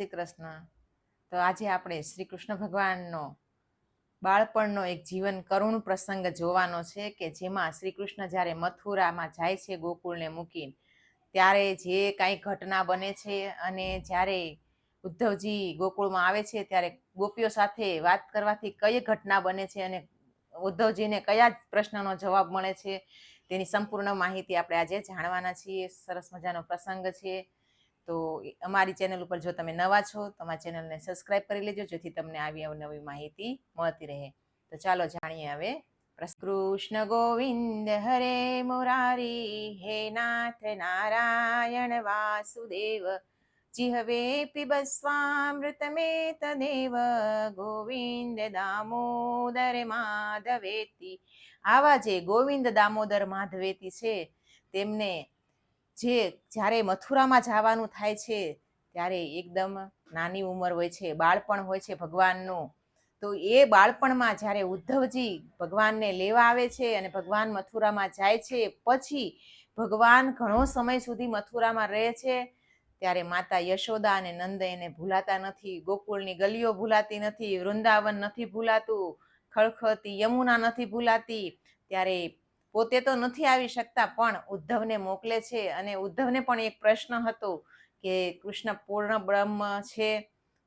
શ્રી કૃષ્ણ. તો આજે આપણે શ્રી કૃષ્ણ ભગવાનનો બાળપણનો એક જીવન કરુણ પ્રસંગ જોવાનો છે કે જેમાં શ્રી કૃષ્ણ જ્યારે મથુરામાં જાય છે ગોકુળને મૂકીને, ત્યારે જે કાંઈ ઘટના બને છે અને જ્યારે ઉદ્ધવજી ગોકુળમાં આવે છે ત્યારે ગોપીઓ સાથે વાત કરવાથી કઈ ઘટના બને છે અને ઉદ્ધવજીને કયા પ્રશ્નનો જવાબ મળે છે, તેની સંપૂર્ણ માહિતી આપણે આજે જાણવાના છીએ. સરસ મજાનો પ્રસંગ છે. તો અમારી ચેનલ ઉપર જો તમે નવા છો, તો અમારી ચેનલને સબસ્ક્રાઇબ કરી લેજો, જેથી તમને આવી અવનવી માહિતી મળતી રહે. તો ચાલો જાણીએ હવે કૃષ્ણ ગોવિંદ હરે મુરારી, હે નાથ નારાયણ વાસુદેવ, જીહવે પિબસ્વામૃતમે તદેવ ગોવિંદ દામોદર માધવેતી. આવા જે ગોવિંદ દામોદર માધવેતી છે, તેમને જે જ્યારે મથુરામાં જવાનું થાય છે, ત્યારે એકદમ નાની ઉંમર હોય છે, બાળપણ હોય છે ભગવાનનું. તો એ બાળપણમાં જ્યારે ઉદ્ધવજી ભગવાનને લેવા આવે છે અને ભગવાન મથુરામાં જાય છે, પછી ભગવાન ઘણો સમય સુધી મથુરામાં રહે છે, ત્યારે માતા યશોદા અને નંદ એને ભૂલાતા નથી, ગોકુળની ગલીઓ ભૂલાતી નથી, વૃંદાવન નથી ભૂલાતું, ખળખળતી, યમુના નથી ભૂલાતી, ત્યારે પોતે તો નથી આવી શકતા, પણ ઉદ્ધવને મોકલે છે અને ઉદ્ધવને પણ એક પ્રશ્ન હતો કે કૃષ્ણ પૂર્ણ બ્રહ્મ છે,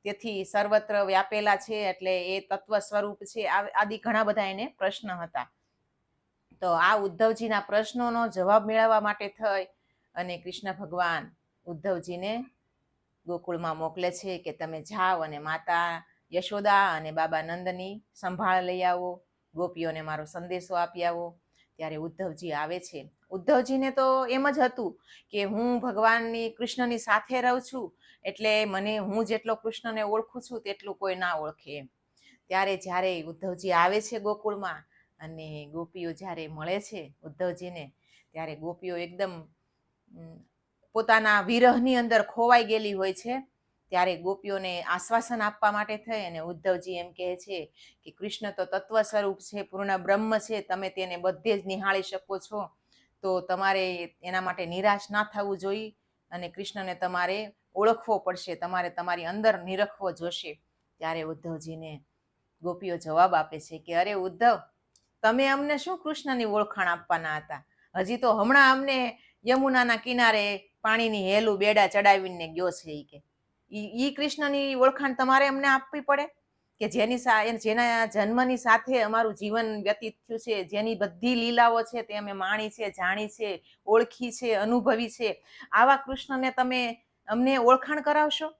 તેથી સર્વત્ર વ્યાપેલા છે એટલે એ તત્વ સ્વરૂપ છે આદિ ઘણા બધા એને પ્રશ્ન હતા. તો આ ઉદ્ધવજીના પ્રશ્નોનો જવાબ મેળવવા માટે થઈ અને કૃષ્ણ ભગવાન ઉદ્ધવજીને ગોકુળમાં મોકલે છે કે તમે જાઓ અને માતા યશોદા અને બાબા નંદની સંભાળ લઈ આવો, ગોપીઓને મારો સંદેશો આપી આવો. ત્યારે ઉદ્ધવજી આવે છે. ઉદ્ધવજીને તો એમ જ હતું કે હું ભગવાનની, કૃષ્ણની સાથે રહું છું, એટલે મને હું જેટલો કૃષ્ણને ઓળખું છું તેટલું કોઈ ના ઓળખે એમ. ત્યારે જ્યારે ઉદ્ધવજી આવે છે ગોકુળમાં અને ગોપીઓ જ્યારે મળે છે ઉદ્ધવજીને, ત્યારે ગોપીઓ એકદમ પોતાના વિરહની અંદર ખોવાઈ ગયેલી હોય છે. ત્યારે ગોપીઓને આશ્વાસન આપવા માટે થઈ અને ઉદ્ધવજી એમ કહે છે કે કૃષ્ણ તો તત્વ સ્વરૂપ છે, પૂર્ણ બ્રહ્મ છે, તમે તેને બધે જ નિહાળી શકો છો. તો તમારે એના માટે નિરાશ ના થવું જોઈએ અને કૃષ્ણને તમારે ઓળખવો પડશે, તમારે તમારી અંદર નિરખવો જોશે. ત્યારે ઉદ્ધવજીને ગોપીઓ જવાબ આપે છે કે, અરે ઉદ્ધવ, તમે અમને શું કૃષ્ણની ઓળખાણ આપવાના હતા? હજી તો હમણાં અમને યમુનાના કિનારે પાણીની હેલું બેડા ચડાવીને ગયો છે એ કે. ઈ કૃષ્ણની ઓળખાણ તમારે અમને આપવી પડે? કે જેની જેના જન્મની સાથે અમારું જીવન વ્યતીત થયું છે, જેની બધી લીલાઓ છે તે અમે માણી છે, જાણી છે, ઓળખી છે, અનુભવી છે. આવા કૃષ્ણને તમે અમને ઓળખાણ કરાવશો?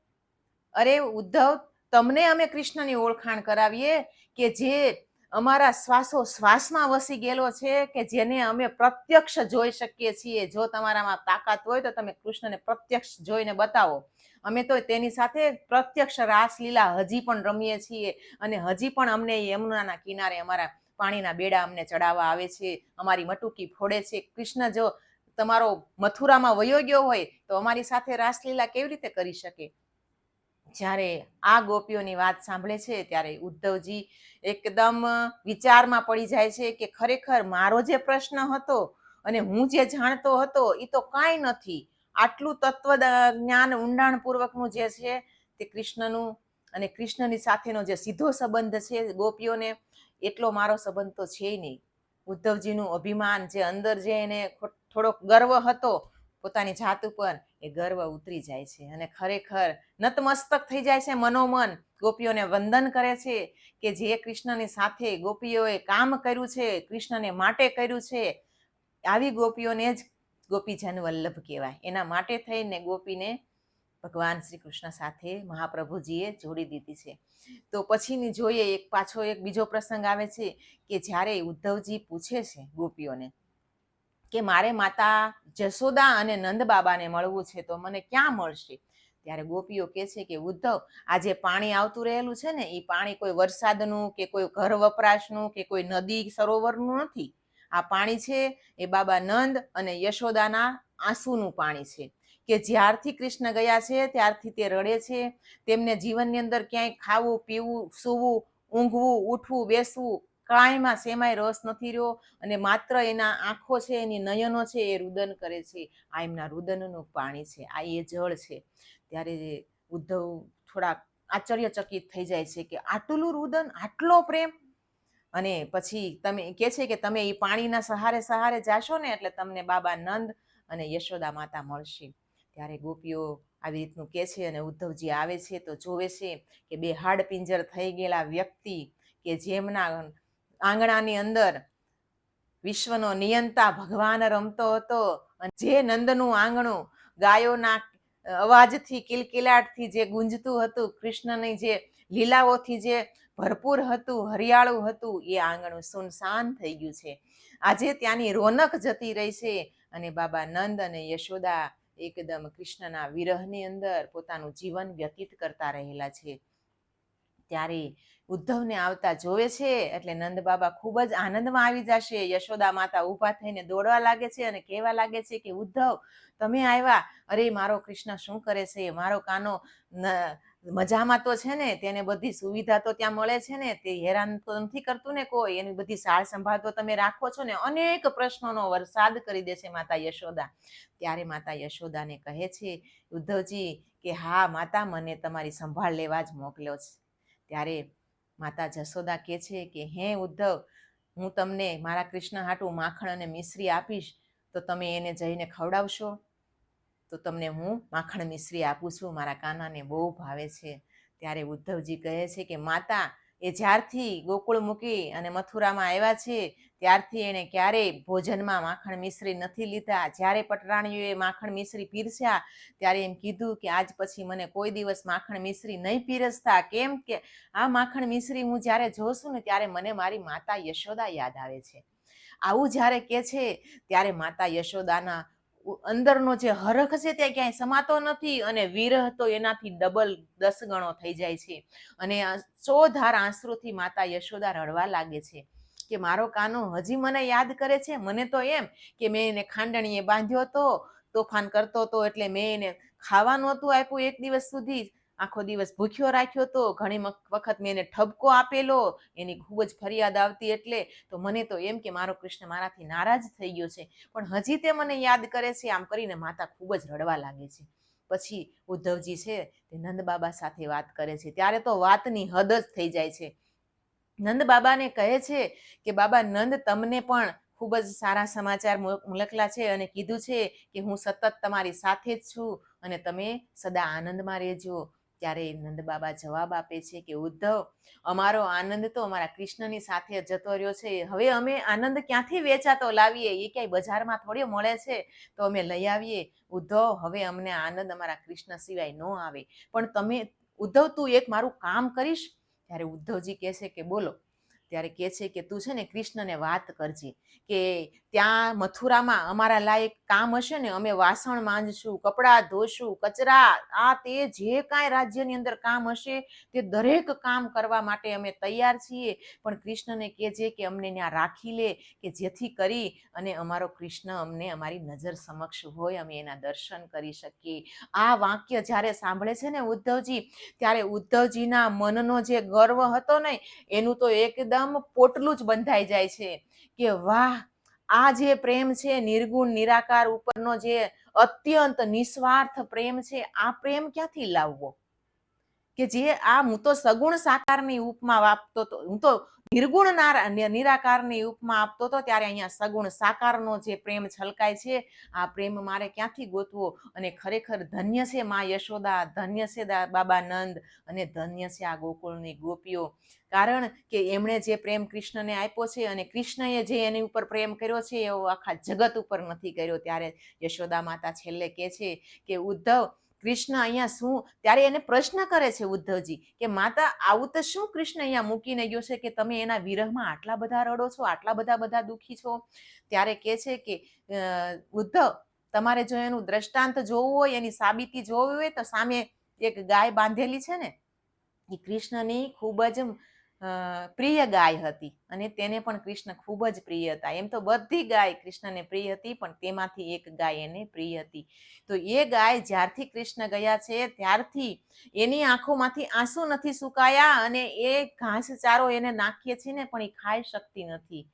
અરે ઉદ્ધવ, તમને અમે કૃષ્ણની ઓળખાણ કરાવીએ કે જે અમારા શ્વાસો શ્વાસમાં વસી ગયેલો છે, કે જેને અમે પ્રત્યક્ષ જોઈ શકીએ છીએ. જો તમારામાં તાકાત હોય તો તમે કૃષ્ણને પ્રત્યક્ષ જોઈને બતાવો. અમે તો તેની સાથે પ્રત્યક્ષ રાસલીલા હજી પણ રમીએ છીએ અને હજી પણ અમને યમુનાના કિનારે અમારા પાણીના બેડા અમને ચડાવવા આવે છે. અમારી મટુકી ફોડે છે. કૃષ્ણ જો તમારો મથુરામાં વયો ગયો હોય તો અમારી સાથે રાસલીલા કેવી રીતે કરી શકે? જ્યારે આ ગોપીઓની વાત સાંભળે છે ત્યારે ઉદ્ધવજી એકદમ વિચારમાં પડી જાય છે કે ખરેખર મારો જે પ્રશ્ન હતો અને હું જે જાણતો હતો એ તો કાંઈ નથી. આટલું તત્વ જ્ઞાન ઊંડાણપૂર્વકનું જે છે તે કૃષ્ણનું અને કૃષ્ણની સાથેનો જે સીધો સંબંધ છે ગોપીઓને, એટલો મારો સંબંધ તો છે નહીં. ઉદ્ધવજીનું અભિમાન જે અંદર જે એને થોડોક ગર્વ હતો પોતાની જાત ઉપર, એ ગર્વ ઉતરી જાય છે અને ખરેખર નતમસ્તક થઈ જાય છે મનોમન. ગોપીઓને વંદન કરે છે કે જે કૃષ્ણની સાથે ગોપીઓએ કામ કર્યું છે, કૃષ્ણને માટે કર્યું છે. આવી ગોપીઓને જ ગોપીજન વલ્લભ કહેવાય. એના માટે થઈને ગોપીને ભગવાન શ્રી કૃષ્ણ સાથે મહાપ્રભુજીએ જોડી દીધી છે. તો પછીની જોઈએ એક પાછો એક બીજો પ્રસંગ આવે છે કે જ્યારે ઉદ્ધવજી પૂછે છે ગોપીઓને કે મારે માતા જશોદા અને નંદ બાબાને મળવું છે તો મને ક્યાં મળશે? ત્યારે ગોપીઓ કહે છે કે ઉદ્ધવ આ જે પાણી આવતું રહેલું છે ને એ પાણી કોઈ વરસાદનું કે કોઈ ઘર વપરાશનું કે કોઈ નદી સરોવરનું નથી. આ પાણી છે, એ બાબા નંદ અને યશોદાના આંસુનું પાણી છે કે જ્યારથી કૃષ્ણ ગયા છે, ત્યારથી તે રડે છે, તેમને જીવનની અંદર ક્યાંય ખાવું, પીવું, સૂવું, ઊંઘવું, ઉઠવું, બેસવું કાંઈમાં શેમાંય રસ નથી રહ્યો અને માત્ર એના આંખો છે, એની નયનો છે, એ રુદન કરે છે. આ એમના રુદનનું પાણી છે, આ એ જળ છે. ત્યારે ઉદ્ધવ થોડા આશ્ચર્યચકિત થઈ જાય છે કે આટલું રુદન, આટલો પ્રેમ અને પછી તમે કહે છે કે તમે એ પાણીના સહારે સહારે જાશો ને એટલે તમને બાબા નંદ અને યશોદા માતા મળશે. ત્યારે ગોપીઓ આવી રીતનું કહે છે અને ઉદ્ધવજી આવે છે તો જોવે છે કે બે હાડપિંજર થઈ ગયેલા વ્યક્તિ કે જેમના આંગણાની અંદર વિશ્વનો નિયંતા ભગવાન રમતો હતો અને જે નંદનું આંગણું ગાયોના અવાજથી કિલકિલાટથી જે ગુંજતું હતું, કૃષ્ણની જે લીલાઓથી જે ભરપૂર હતું, હરિયાળું હતું, એ આંગણું સુનસાન થઈ ગયું છે. આજે ત્યાંની રોનક જતી રહી છે અને બાબા નંદ અને યશોદા એકદમ કૃષ્ણના વિરહની અંદર પોતાનું જીવન વ્યતીત કરતા રહેલા છે. ત્યારે ઉદ્ધવને આવતા જોવે છે એટલે નંદ બાબા ખૂબ જ આનંદમાં આવી જશે. યશોદા માતા ઊભા થઈને દોડવા લાગે છે અને કહેવા લાગે છે કે, ઉદ્ધવ, તમે આવ્યા? અરે, મારો કૃષ્ણ શું કરે છે? મારો કાનો મજામાં તો છે ને, તેને બધી સુવિધા તો ત્યાં મળે છે ને, તે હેરાન તો નથી કરતું ને કોઈ, એની બધી સાર સંભાળ તો તમે રાખો છો ને, અનેક પ્રશ્નોનો વરસાદ કરી દે છે માતા યશોદા. ત્યારે માતા યશોદાને કહે છે, ઉદ્ધવજી, કે હા, માતા મને તમારી સંભાળ લેવા જ મોકલ્યો છે. ત્યારે માતા જશોદા કહે છે કે, હે ઉદ્ધવ, હું તમને મારા કૃષ્ણ હાટું માખણ અને મિશ્રી આપીશ, તો તમે એને જઈને ખવડાવશો? તો તમને હું માખણ મિશ્રી આપું છું, મારા કાનાને બહુ ભાવે છે. ત્યારે ઉદ્ધવજી કહે છે કે, માતા, એ જ્યારથી ગોકુળ મૂકી અને મથુરામાં આવ્યા છે, ત્યારથી એણે ક્યારેય ભોજનમાં માખણ મિશ્રી નથી લીધા. જ્યારે પટરાણીઓએ માખણ મિશ્રી પીરસ્યા, ત્યારે એમ કીધું કે, આજ પછી મને કોઈ દિવસ માખણ મિશ્રી નહીં પીરસતા. કેમ કે આ માખણ મિશ્રી હું જ્યારે જોઉં છું ને, ત્યારે મને મારી માતા યશોદા યાદ આવે છે. આવું જ્યારે કે છે, ત્યારે માતા યશોદાના અંદરનો જે હરખ છે તે ક્યાંય સમાતો નથી અને વિરહ તો એનાથી ડબલ દસ ગણો થઈ જાય છે. અને સોધાર આંસુથી માતા યશોદા રડવા લાગે છે કે મારો કાનો હજી મને યાદ કરે છે? મને તો એમ કે મેં એને ખાંડણીએ બાંધ્યો હતો તોફાન કરતો હતો એટલે મેં એને ખાવાનું હતું આપ્યું એક દિવસ સુધી. આખો દિવસ ભૂખ્યો રાખ્યો તો ઘણી વખત મેં એને ઠપકો આપેલો, એની ખૂબ જ ફરિયાદ આવતી એટલે તો મને તો એમ કે મારો કૃષ્ણ મારાથી નારાજ થઈ ગયો છે. પણ હજી તે મને યાદ કરે છે, આમ કરીને માતા ખૂબ જ રડવા લાગે છે. પછી ઉદ્ધવજી છે તે નંદબાબા સાથે વાત કરે છે. ત્યારે તો વાતની હદ જ થઈ જાય છે. નંદ બાબાને કહે છે કે, બાબા, નંદ તમને પણ ખૂબ જ સારા સમાચાર મોકલા છે અને કીધું છે કે હું સતત તમારી સાથે જ છું અને તમે સદા આનંદમાં રહેજો. ત્યારે નંદ બાબા જવાબ આપે છે કે, ઉદ્ધવ, અમારો આનંદ તો અમારા કૃષ્ણની સાથે જતો રહ્યો છે. હવે અમે આનંદ ક્યાંથી વેચાતો લાવીએ? એ ક્યાંય બજારમાં થોડી મળે છે? તો અમે લઈ આવીએ. ઉદ્ધવ, હવે અમને આનંદ અમારા કૃષ્ણ સિવાય ન આવે. પણ તમે, ઉદ્ધવ, તું એક મારું કામ કરીશ. ત્યારે ઉદ્ધવજી કહે છે કે, બોલો. ત્યારે કહે છે કે, તું છે ને કૃષ્ણને વાત કરજે કે ત્યાં મથુરામાં અમારા લાયક કામ હશે ને, અમે વાસણ માંજશું, કપડાં ધોશું, કચરા, આ તે જે કાંઈ રાજ્યની અંદર કામ હશે તે દરેક કામ કરવા માટે અમે તૈયાર છીએ. પણ કૃષ્ણને કહેજે કે, અમને ત્યાં રાખી લે કે જેથી કરી અને અમારો કૃષ્ણ અમને અમારી નજર સમક્ષ હોય, અમે એના દર્શન કરી શકીએ. આ વાક્ય જ્યારે સાંભળે છે ને ઉદ્ધવજી, ત્યારે ઉદ્ધવજીના મનનો જે ગર્વ હતો ને, એનું તો એકદમ પોટલું જ બંધાઈ જાય છે કે વાહ, આ જે પ્રેમ છે, નિર્ગુણ, નિરાકાર ઉપરનો જે અત્યંત નિસ્વાર્થ પ્રેમ છે, આ પ્રેમ ક્યાંથી લાવવો? કે જે આ, હું તો સગુણ સાકારની ઉપમા વાપતો હું તો નિર્ગુણ નિરાકારની ઉપમા આપતો હતો, ત્યારે અહીંયા સગુણ સાકારનો જે પ્રેમ છલકાય છે, આ પ્રેમ મારે ક્યાંથી ગોતવો? અને ખરેખર ધન્ય છે મા યશોદા, ધન્ય છે બાબા નંદ અને ધન્ય છે આ ગોકુળની ગોપીઓ. કારણ કે એમણે જે પ્રેમ કૃષ્ણને આપ્યો છે અને કૃષ્ણએ જે એની ઉપર પ્રેમ કર્યો છે, એવો આખા જગત ઉપર નથી કર્યો. ત્યારે યશોદા માતા છેલ્લે કહે છે કે, ઉદ્ધવ કૃષ્ણ અહીંયા શું, ત્યારે એને પ્રશ્ન કરે છે ઉદ્ધવજી કે માતા, આવું તો શું કૃષ્ણ અહીંયા મૂકીને ગયો છે કે તમે એના વિરહમાં આટલા બધા રડો છો, આટલા બધા બધા દુઃખી છો? ત્યારે કહે છે કે ઉદ્ધવ, તમારે જો એનું દ્રષ્ટાંત જોવું હોય, એની સાબિતી જોવી હોય, તો સામે એક ગાય બાંધેલી છે ને, એ કૃષ્ણની ખૂબ જ પ્રિય ગાય હતી અને તેને પણ કૃષ્ણ ખૂબ જ પ્રિય હતા. એમ તો બધી ગાય કૃષ્ણને પ્રિય હતી, પણ તેમાંથી એક ગાય એને પ્રિય હતી. તો એ ગાય જ્યારથી કૃષ્ણ ગયા છે, ત્યારથી એની આંખોમાંથી આંસુ નથી સુકાયા અને એ ઘાસચારો એને નાખીએ છીએ ને પણ એ ખાઈ શકતી નથી.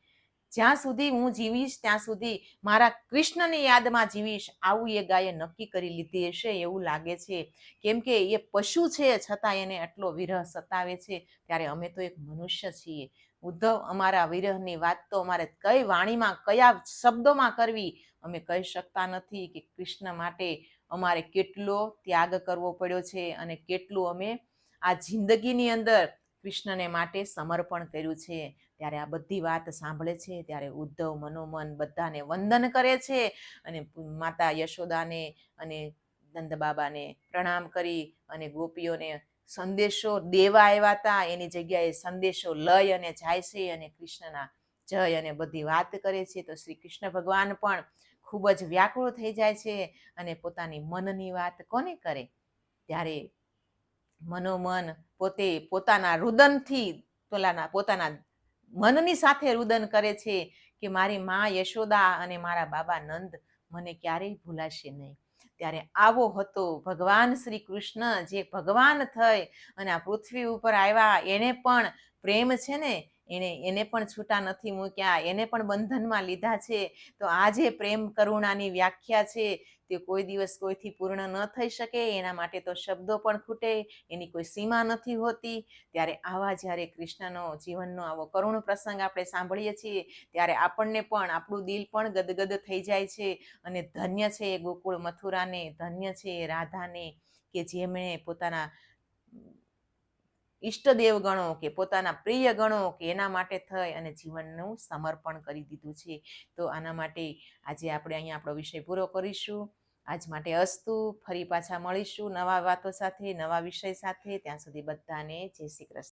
જ્યાં સુધી હું જીવીશ, ત્યાં સુધી મારા કૃષ્ણની યાદમાં જીવીશ, આવું એ ગાયે નક્કી કરી લીધી હશે, એવું લાગે છે. કેમ કે એ પશુ છે, છતાં એને આટલો વિરહ સતાવે છે, ત્યારે અમે તો એક મનુષ્ય છીએ. ઉદ્ધવ અમારા વિરહની વાત તો અમારે કઈ વાણીમાં, કયા શબ્દોમાં કરવી, અમે કહી શકતા નથી કે કૃષ્ણ માટે અમારે કેટલો ત્યાગ કરવો પડ્યો છે અને કેટલું અમે આ જિંદગીની અંદર કૃષ્ણને માટે સમર્પણ કર્યું છે. ત્યારે આ બધી વાત સાંભળે છે, ત્યારે ઉદ્ધવ મનોમન બધાને વંદન કરે છે અને માતા યશોદાને અને નંદબાબાને પ્રણામ કરી અને ગોપીઓને સંદેશો દેવા આવ્યા હતા. એની જગ્યાએ સંદેશો લઈ અને જાય છે અને કૃષ્ણના જય અને બધી વાત કરે છે. તો શ્રી કૃષ્ણ ભગવાન પણ ખૂબ જ વ્યાકુળ થઈ જાય છે અને પોતાની મનની વાત કોને કરે? ત્યારે મનોમન પોતે પોતાના રુદનથી પોલાના પોતાના મનની સાથે રુદન કરે છે કે મારી મા યશોદા અને મારા બાબા નંદ મને ક્યારેય ભૂલાશે નહીં. ત્યારે આવો હતો ભગવાન શ્રી કૃષ્ણ, જે ભગવાન થઈ અને આ પૃથ્વી ઉપર આવ્યા. એને પણ પ્રેમ છે ને એને એને પણ છૂટા નથી મૂક્યા, એને પણ બંધનમાં લીધા છે. તો આ જે પ્રેમ કરુણાની વ્યાખ્યા છે, તે કોઈ દિવસ કોઈથી પૂર્ણ ન થઈ શકે, એના માટે તો શબ્દો પણ ખૂટે, એની કોઈ સીમા નથી હોતી. ત્યારે આવા જ્યારે કૃષ્ણનો જીવનનો આવો કરુણ પ્રસંગ આપણે સાંભળીએ છીએ, ત્યારે આપણને પણ આપણું દિલ પણ ગદગદ થઈ જાય છે. અને ધન્ય છે એ ગોકુળ મથુરાને, ધન્ય છે એ રાધાને, કે જેમણે પોતાના ઈષ્ટદેવ ગણો કે પોતાના પ્રિય ગણો કે એના માટે થઈ અને જીવનનું સમર્પણ કરી દીધું છે. તો આના માટે આજે આપણે અહીંયા આપણો વિષય પૂરો કરીશું. આજ માટે અસ્તુ. ફરી પાછા મળીશું નવા વાતો સાથે, નવા વિષય સાથે. ત્યાં સુધી બધાને જય શ્રી કૃષ્ણ.